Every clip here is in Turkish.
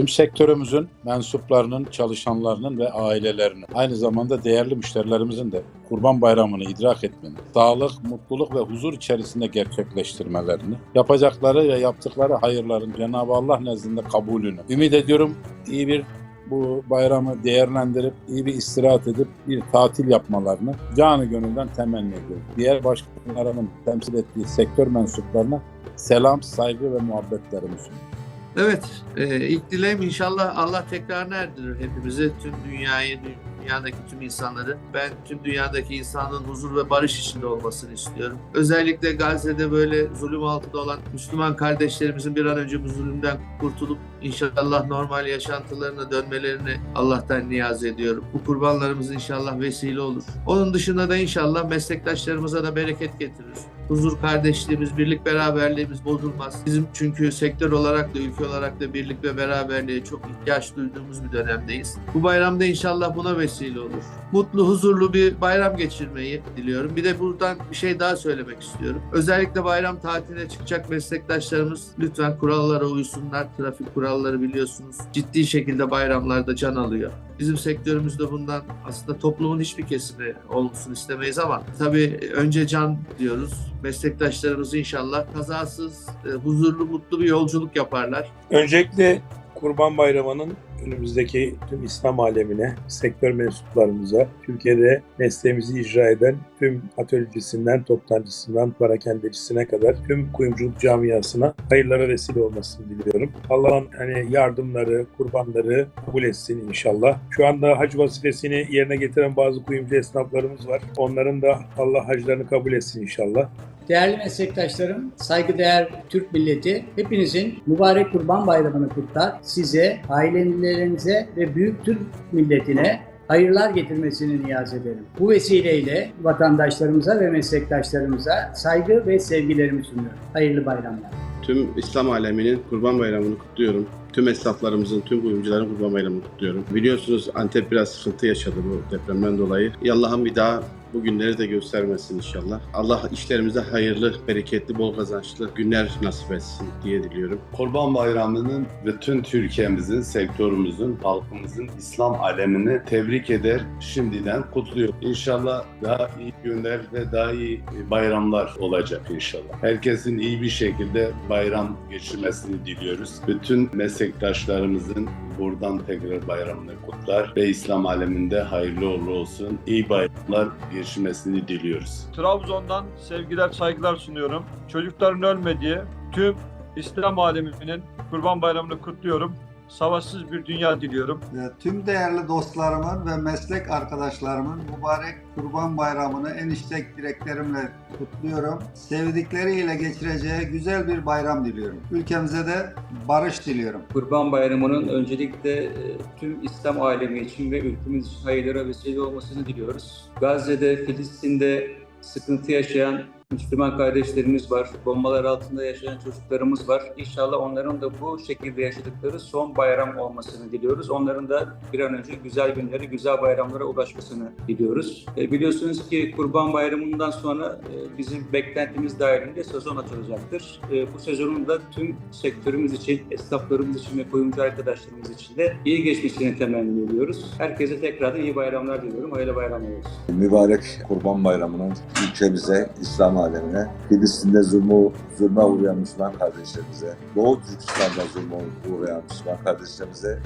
Tüm sektörümüzün mensuplarının, çalışanlarının ve ailelerinin, aynı zamanda değerli müşterilerimizin de Kurban Bayramı'nı idrak etmenin, sağlık, mutluluk ve huzur içerisinde gerçekleştirmelerini, yapacakları ve yaptıkları hayırların Cenab-ı Allah nezdinde kabulünü ümit ediyorum. iyi bir bu bayramı değerlendirip iyi bir istirahat edip bir tatil yapmalarını canı gönülden temenni ediyorum. Diğer başkanlarının temsil ettiği sektör mensuplarına selam, saygı ve muhabbetlerimi sunuyorum. Evet, e, ilk dileğim inşallah Allah tekrar erdirir hepimizi, tüm dünyayı, dünyadaki tüm insanları. Ben tüm dünyadaki insanın huzur ve barış içinde olmasını istiyorum. Özellikle Gazze'de böyle zulüm altında olan Müslüman kardeşlerimizin bir an önce bu zulümden kurtulup inşallah normal yaşantılarına dönmelerini Allah'tan niyaz ediyorum. Bu kurbanlarımız inşallah vesile olur. Onun dışında da inşallah meslektaşlarımıza da bereket getirir. Huzur, kardeşliğimiz, birlik, beraberliğimiz bozulmaz. Bizim çünkü sektör olarak da ülke olarak da birlik ve beraberliğe çok ihtiyaç duyduğumuz bir dönemdeyiz. Bu bayramda inşallah buna vesile olur. Mutlu, huzurlu bir bayram geçirmeyi diliyorum. Bir de buradan bir şey daha söylemek istiyorum. Özellikle bayram tatiline çıkacak meslektaşlarımız lütfen kurallara uysunlar. Trafik kuralları biliyorsunuz ciddi şekilde bayramlarda can alıyor. Bizim sektörümüzde bundan aslında toplumun hiçbir kesimi olmasını istemeyiz ama tabii önce can diyoruz. Meslektaşlarımız inşallah kazasız, e, huzurlu, mutlu bir yolculuk yaparlar. Öncelikle Kurban Bayramı'nın önümüzdeki tüm İslam alemine, sektör mensuplarımıza, Türkiye'de mesleğimizi icra eden tüm atölyecisinden, toptancısından, parakendecisine kadar tüm kuyumculuk camiasına hayırlara vesile olmasını diliyorum. Allah'ın hani yardımları, kurbanları kabul etsin inşallah. Şu anda hac vazifesini yerine getiren bazı kuyumcu esnaflarımız var. Onların da Allah haclarını kabul etsin inşallah. Değerli meslektaşlarım, saygıdeğer Türk milleti, hepinizin mübarek Kurban Bayramı'nı kutlar. Size, ailelerinize ve büyük Türk milletine hayırlar getirmesini niyaz ederim. Bu vesileyle vatandaşlarımıza ve meslektaşlarımıza saygı ve sevgilerimi sunuyorum. Hayırlı bayramlar. Tüm İslam aleminin Kurban Bayramı'nı kutluyorum. Tüm esnaflarımızın, tüm kuyumcuların Kurban Bayramı'nı kutluyorum. Biliyorsunuz Antep biraz sıkıntı yaşadı bu depremden dolayı. Allah'ım bir daha bu günleri de göstermesin inşallah. Allah işlerimize hayırlı, bereketli, bol kazançlı günler nasip etsin diye diliyorum. Kurban Bayramı'nın bütün Türkiye'mizin, sektörümüzün, halkımızın, İslam alemini tebrik eder, şimdiden kutluyor. İnşallah daha iyi günler ve daha iyi bayramlar olacak inşallah. Herkesin iyi bir şekilde bayram geçirmesini diliyoruz. Bütün meslektaşlarımızın buradan tekrar bayramını kutlar ve İslam aleminde hayırlı uğurlu olsun. İyi bayramlar geçirmesini diliyoruz. Trabzon'dan sevgiler, saygılar sunuyorum. Çocukların ölmediği tüm İslam aleminin Kurban Bayramı'nı kutluyorum. Savaşsız bir dünya diliyorum. Ve tüm değerli dostlarımın ve meslek arkadaşlarımın mübarek Kurban Bayramı'nı en içten dileklerimle kutluyorum. Sevdikleriyle geçireceği güzel bir bayram diliyorum. Ülkemize de barış diliyorum. Kurban Bayramı'nın öncelikle e, tüm İslam alemi için ve ülkemiz için hayırlara vesile olmasını diliyoruz. Gazze'de, Filistin'de sıkıntı yaşayan Müslüman kardeşlerimiz var, bombalar altında yaşayan çocuklarımız var. İnşallah onların da bu şekilde yaşadıkları son bayram olmasını diliyoruz. Onların da bir an önce güzel günleri, güzel bayramlara ulaşmasını diliyoruz. E, biliyorsunuz ki Kurban Bayramı'ndan sonra e, bizim beklentimiz dahilinde sezon açılacaktır. E, bu sezonun da tüm sektörümüz için, esnaflarımız için ve kuyumcu arkadaşlarımız için de iyi geçmesini temenni ediyoruz. Herkese tekrardan iyi bayramlar diliyorum. Hayırlı bayramlar olsun. mübarek Kurban Bayramı'nın ülkemize, İslam alemine, Filistin'de zulmü, zulme uğrayan Müslüman kardeşlerimize, Doğu Türkistan'da zulme uğrayan Müslüman kardeşlerimize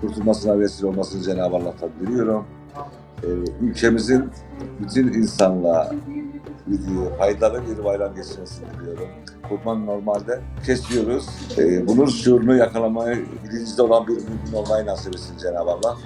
kurtulmasına vesile olmasını Cenab-ı Allah'tan diliyorum. Ee, ülkemizin bütün insanlığa faydalı bir bayram geçirmesini diliyorum. Kurban normalde kesiyoruz. Ee, bunun şuurunu yakalamaya bilincinde olan bir mümin olmayı nasip etsin Cenab-ı Allah.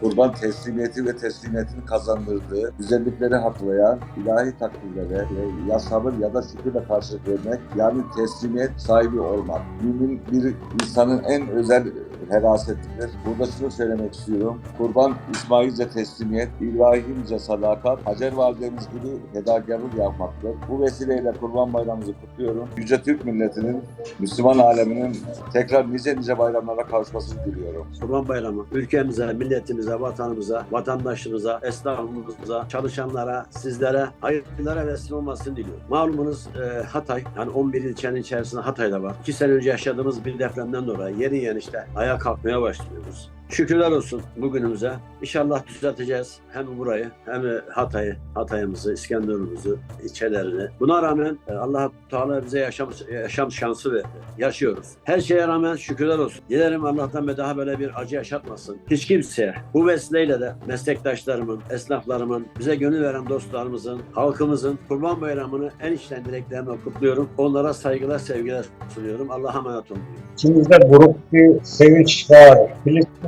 Kurban teslimiyeti ve teslimiyetin kazandırdığı güzellikleri hatırlayan ilahi takdirlere ya sabır ya da şükürle karşılık vermek yani teslimiyet sahibi olmak. Mümin bir insanın en özel ferasetidir. Burada şunu söylemek istiyorum. Kurban İsmailce teslimiyet, İbrahimce sadakat, Hacer validemiz gibi fedakarlık yapmaktır. Bu vesileyle Kurban Bayramımızı kutluyorum. Yüce Türk milletinin, Müslüman aleminin tekrar nice nice bayramlara kavuşmasını diliyorum. Kurban Bayramı ülkemize, milletimize, vatanımıza, vatandaşımıza, esnafımıza, çalışanlara, sizlere hayırlara vesile olmasını diliyorum. Malumunuz e, Hatay, yani 11 ilçenin içerisinde Hatay'da var. 2 sene önce yaşadığımız bir depremden dolayı yeni yeni işte ayağa kalkmaya başlıyoruz. Şükürler olsun bugünümüze. İnşallah düzelteceğiz hem burayı hem Hatay'ı, Hatay'ımızı, İskenderun'umuzu, ilçelerini. Buna rağmen e, Allah Teala bize yaşam yaşam şansı verdi. Yaşıyoruz. Her şeye rağmen şükürler olsun. Dilerim Allah'tan bir daha böyle bir acı yaşatmasın. Hiç kimseye. Bu vesileyle de meslektaşlarımın, esnaflarımın, bize gönül veren dostlarımızın, halkımızın Kurban Bayramı'nı en içten dileklerimle kutluyorum. Onlara saygılar, sevgiler sunuyorum. Allah'a emanet olun. İçimizde buruk bir sevinç var.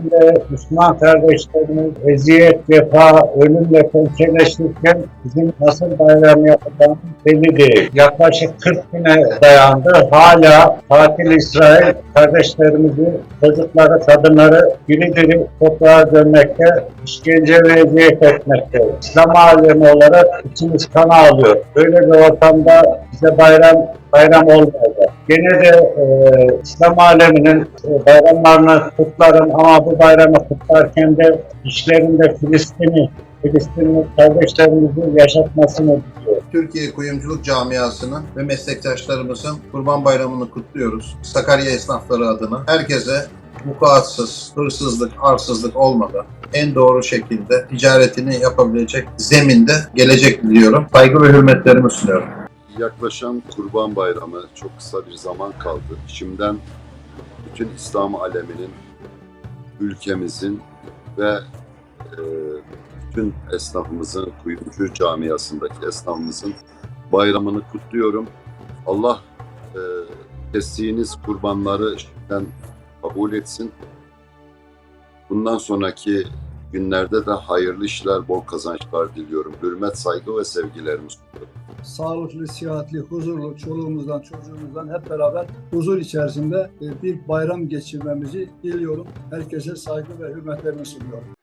Filistin'de Müslüman kardeşlerimiz eziyet, vefa, ölümle pençeleşirken bizim nasıl bayram yapacağımız belli değil. Yaklaşık 40 güne dayandı. Hala tatil İsrail kardeşlerimizi, çocukları, kadınları diri diri toprağa dönmekte, işkence ve eziyet etmekte. İslam alemi olarak içimiz kana alıyor. Böyle bir ortamda bize bayram bayram olmayacak. Gene de e, İslam aleminin e, bayramlarını kutlarım ama bu bayramı kutlarken de işlerinde Filistin'i, Filistinli kardeşlerimizi yaşatmasını diliyorum. Türkiye Kuyumculuk Camiası'nın ve meslektaşlarımızın Kurban Bayramı'nı kutluyoruz. Sakarya esnafları adına herkese vukuatsız, hırsızlık, arsızlık olmadan en doğru şekilde ticaretini yapabilecek zeminde gelecek diliyorum. Saygı ve hürmetlerimi sunuyorum. Yaklaşan Kurban Bayramı çok kısa bir zaman kaldı. Şimdiden bütün İslam aleminin, ülkemizin ve e, bütün esnafımızın, kuyumcu camiasındaki esnafımızın bayramını kutluyorum. Allah e, kestiğiniz kurbanları şimdiden kabul etsin. Bundan sonraki günlerde de hayırlı işler, bol kazançlar diliyorum. Hürmet, saygı ve sevgilerimi sunuyorum. Sağlıklı, sıhhatli, huzurlu çoluğumuzdan, çocuğumuzdan hep beraber huzur içerisinde e, bir bayram geçirmemizi diliyorum. Herkese saygı ve hürmetlerimi sunuyorum.